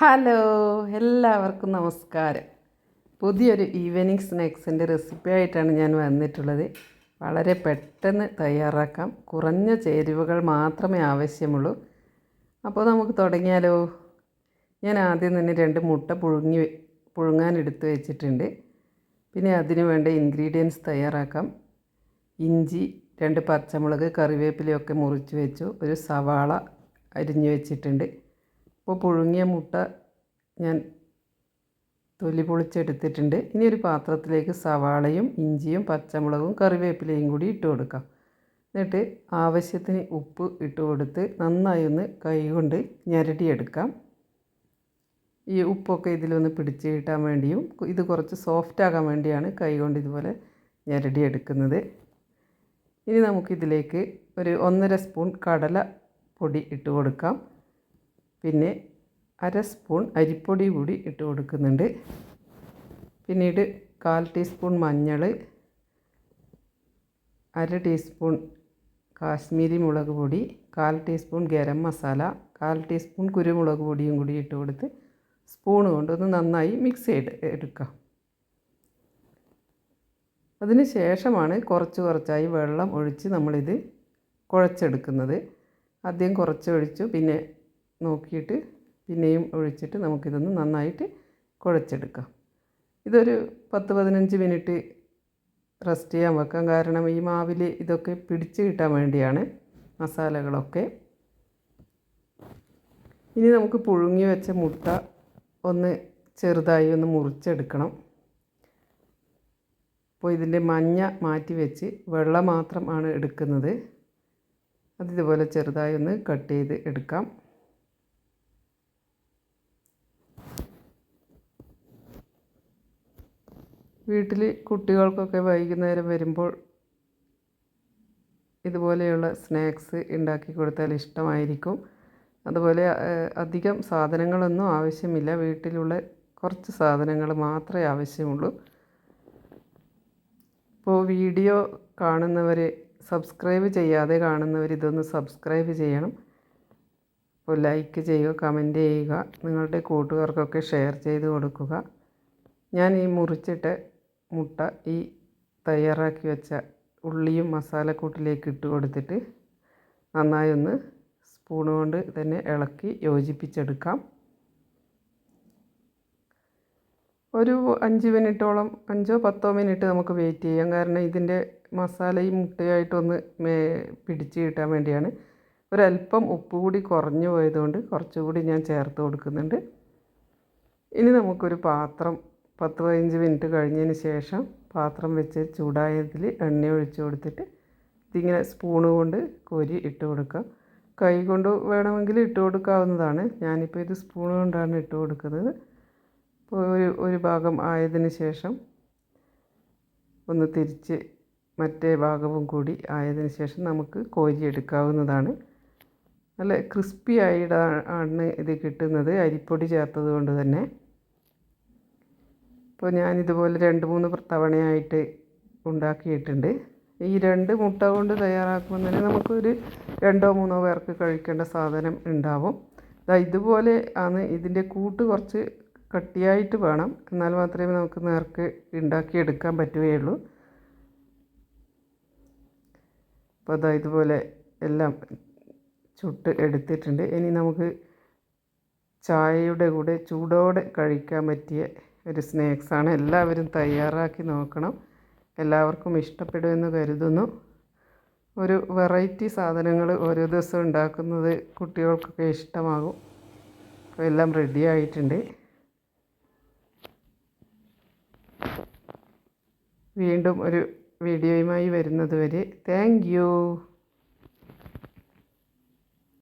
Hello എല്ലാവർക്കും നമസ്കാരം. പുതിയൊരു ഈവനിങ് സ്നാക്സിന്റെ റെസിപ്പി ആയിട്ടാണ് ഞാൻ വന്നിട്ടുള്ളത്. വളരെ പെട്ടെന്ന് തയ്യാറാക്കാം. കുറഞ്ഞ ചേരുവകൾ മാത്രമേ ആവശ്യമുള്ളൂ. അപ്പോൾ നമുക്ക് തുടങ്ങിയാലോ? ഞാൻ ആദ്യം തന്നെ രണ്ട് മുട്ട പുഴുങ്ങി പുഴുങ്ങാൻ എടുത്ത് വെച്ചിട്ടുണ്ട്. പിന്നെ അതിന് വേണ്ട ഇൻഗ്രീഡിയൻസ് തയ്യാറാക്കാം. ഇഞ്ചി രണ്ട് പച്ചമുളക് കറിവേപ്പിലയൊക്കെ മുറിച്ച് വെച്ചു. ഒരു സവാള അരിഞ്ഞു വെച്ചിട്ടുണ്ട്. അപ്പോൾ പുഴുങ്ങിയ മുട്ട ഞാൻ തൊലി പൊളിച്ചെടുത്തിട്ടുണ്ട്. ഇനി ഒരു പാത്രത്തിലേക്ക് സവാളയും ഇഞ്ചിയും പച്ചമുളകും കറിവേപ്പിലയും കൂടി ഇട്ട് കൊടുക്കാം. എന്നിട്ട് ആവശ്യത്തിന് ഉപ്പ് ഇട്ട് കൊടുത്ത് നന്നായി ഒന്ന് കൈകൊണ്ട് ഞരടിയെടുക്കാം. ഈ ഉപ്പൊക്കെ ഇതിലൊന്ന് പിടിച്ച് കിട്ടാൻ വേണ്ടിയും ഇത് കുറച്ച് സോഫ്റ്റ് ആകാൻ വേണ്ടിയാണ് കൈകൊണ്ട് ഇതുപോലെ ഞരടിയെടുക്കുന്നത്. ഇനി നമുക്കിതിലേക്ക് ഒരു ഒന്നര സ്പൂൺ കടല പൊടി ഇട്ട് കൊടുക്കാം. പിന്നെ അര സ്പൂൺ അരിപ്പൊടി കൂടി ഇട്ട് കൊടുക്കുന്നുണ്ട്. പിന്നീട് കാൽ ടീസ്പൂൺ മഞ്ഞൾ അര ടീസ്പൂൺ കാശ്മീരി മുളക് പൊടി കാൽ ടീസ്പൂൺ ഗരം മസാല കാൽ ടീസ്പൂൺ കുരുമുളക് പൊടിയും കൂടി ഇട്ട് കൊടുത്ത് സ്പൂൺ കൊണ്ടൊന്ന് നന്നായി മിക്സ് ചെയ്ത് എടുക്കാം. അതിന് ശേഷമാണ് കുറച്ച് കുറച്ചായി വെള്ളം ഒഴിച്ച് നമ്മളിത് കുഴച്ചെടുക്കുന്നത്. ആദ്യം കുറച്ച് ഒഴിച്ചു പിന്നെ നോക്കിയിട്ട് പിന്നെയും ഒഴിച്ചിട്ട് നമുക്കിതൊന്ന് നന്നായിട്ട് കുഴച്ചെടുക്കാം. ഇതൊരു പത്ത് പതിനഞ്ച് മിനിറ്റ് റെസ്റ്റ് ചെയ്യാൻ വെക്കാം. കാരണം ഈ മാവിൽ ഇതൊക്കെ പിടിച്ച് കിട്ടാൻ വേണ്ടിയാണ് മസാലകളൊക്കെ. ഇനി നമുക്ക് പുഴുങ്ങി വെച്ച മുട്ട ഒന്ന് ചെറുതായി ഒന്ന് മുറിച്ചെടുക്കണം. അപ്പോൾ ഇതിന്റെ മഞ്ഞ മാറ്റി വെച്ച് വെള്ളം മാത്രം ആണ് എടുക്കുന്നത് അതിതുപോലെ ചെറുതായി ഒന്ന് കട്ട് ചെയ്ത് എടുക്കാം. വീട്ടിൽ കുട്ടികൾക്കൊക്കെ വൈകുന്നേരം വരുമ്പോൾ ഇതുപോലെയുള്ള സ്നാക്സ് ഉണ്ടാക്കി കൊടുത്താൽ ഇഷ്ടമായിരിക്കും. അതുപോലെ അധികം സാധനങ്ങളൊന്നും ആവശ്യമില്ല. വീട്ടിലുള്ള കുറച്ച് സാധനങ്ങൾ മാത്രമേ ആവശ്യമുള്ളൂ. ഇപ്പോൾ വീഡിയോ കാണുന്നവർ സബ്സ്ക്രൈബ് ചെയ്യാതെ കാണുന്നവർ ഇതൊന്ന് സബ്സ്ക്രൈബ് ചെയ്യണം. അപ്പോൾ ലൈക്ക് ചെയ്യുക കമന്റ് ചെയ്യുക നിങ്ങളുടെ കൂട്ടുകാർക്കൊക്കെ ഷെയർ ചെയ്ത് കൊടുക്കുക. ഞാൻ ഈ മുറിച്ചിട്ട് മുട്ട ഈ തയ്യാറാക്കി വെച്ച ഉള്ളിയും മസാലക്കൂട്ടിലേക്ക് ഇട്ട് കൊടുത്തിട്ട് നന്നായി ഒന്ന് സ്പൂൺ കൊണ്ട് തന്നെ ഇളക്കി യോജിപ്പിച്ചെടുക്കാം. ഒരു അഞ്ച് മിനിറ്റോളം അഞ്ചോ പത്തോ മിനിറ്റ് നമുക്ക് വെയിറ്റ് ചെയ്യാം. കാരണം ഇതിന്റെ മസാലയും മുട്ടയായിട്ടൊന്ന് മേ പിടിച്ച് കിട്ടാൻ വേണ്ടിയാണ്. ഒരല്പം ഉപ്പ് കൂടി കുറഞ്ഞു പോയതുകൊണ്ട് കുറച്ചുകൂടി ഞാൻ ചേർത്ത് കൊടുക്കുന്നുണ്ട്. ഇനി നമുക്കൊരു പാത്രം പത്ത് പതിനഞ്ച് മിനിറ്റ് കഴിഞ്ഞതിന് ശേഷം പാത്രം വെച്ച് ചൂടായതിൽ എണ്ണ ഒഴിച്ച് കൊടുത്തിട്ട് ഇതിങ്ങനെ സ്പൂണ് കൊണ്ട് കോരി ഇട്ട് കൊടുക്കുക. കൈ കൊണ്ട് വേണമെങ്കിൽ ഇട്ട് കൊടുക്കാവുന്നതാണ്. ഞാനിപ്പോൾ ഇത് സ്പൂൺ കൊണ്ടാണ് ഇട്ട് കൊടുക്കുന്നത്. ഇപ്പോൾ ഒരു ഒരു ഭാഗം ആയതിന് ശേഷം ഒന്ന് തിരിച്ച് മറ്റേ ഭാഗവും കൂടി ആയതിന് ശേഷം നമുക്ക് കോരി എടുക്കാവുന്നതാണ്. നല്ല ക്രിസ്പി ആയിട്ടാണ് ഇത് കിട്ടുന്നത്. അരിപ്പൊടി ചേർത്തത് കൊണ്ട് തന്നെ. ഇപ്പോൾ ഞാനിതുപോലെ രണ്ട് മൂന്ന് തവണയായിട്ട് ഉണ്ടാക്കിയിട്ടുണ്ട്. ഈ രണ്ട് മുട്ട കൊണ്ട് തയ്യാറാക്കുമ്പോൾ തന്നെ നമുക്കൊരു രണ്ടോ മൂന്നോ പേർക്ക് കഴിക്കേണ്ട സാധനം ഉണ്ടാവും. ദാ ഇതുപോലെ ആണ് ഇതിന്റെ കൂട്ട് കുറച്ച് കട്ടിയായിട്ട് വേണം. എന്നാൽ മാത്രമേ നമുക്ക് നേർക്ക് ഉണ്ടാക്കിയെടുക്കാൻ പറ്റുകയുള്ളൂ. അപ്പോൾ അതാ ഇതുപോലെ എല്ലാം ചുട്ട് എടുത്തിട്ടുണ്ട്. ഇനി നമുക്ക് ചായയുടെ കൂടെ ചൂടോടെ കഴിക്കാൻ പറ്റിയ ഒരു സ്നാക്സാണ്. എല്ലാവരും തയ്യാറാക്കി നോക്കണം. എല്ലാവർക്കും ഇഷ്ടപ്പെടുമെന്ന് കരുതുന്നു. ഒരു വെറൈറ്റി സാധനങ്ങൾ ഓരോ ദിവസം ഉണ്ടാക്കുന്നത് കുട്ടികൾക്കൊക്കെ ഇഷ്ടമാകും. അപ്പോൾ എല്ലാം റെഡി ആയിട്ടുണ്ട്. വീണ്ടും ഒരു വീഡിയോയുമായി വരുന്നത് വരെ. താങ്ക്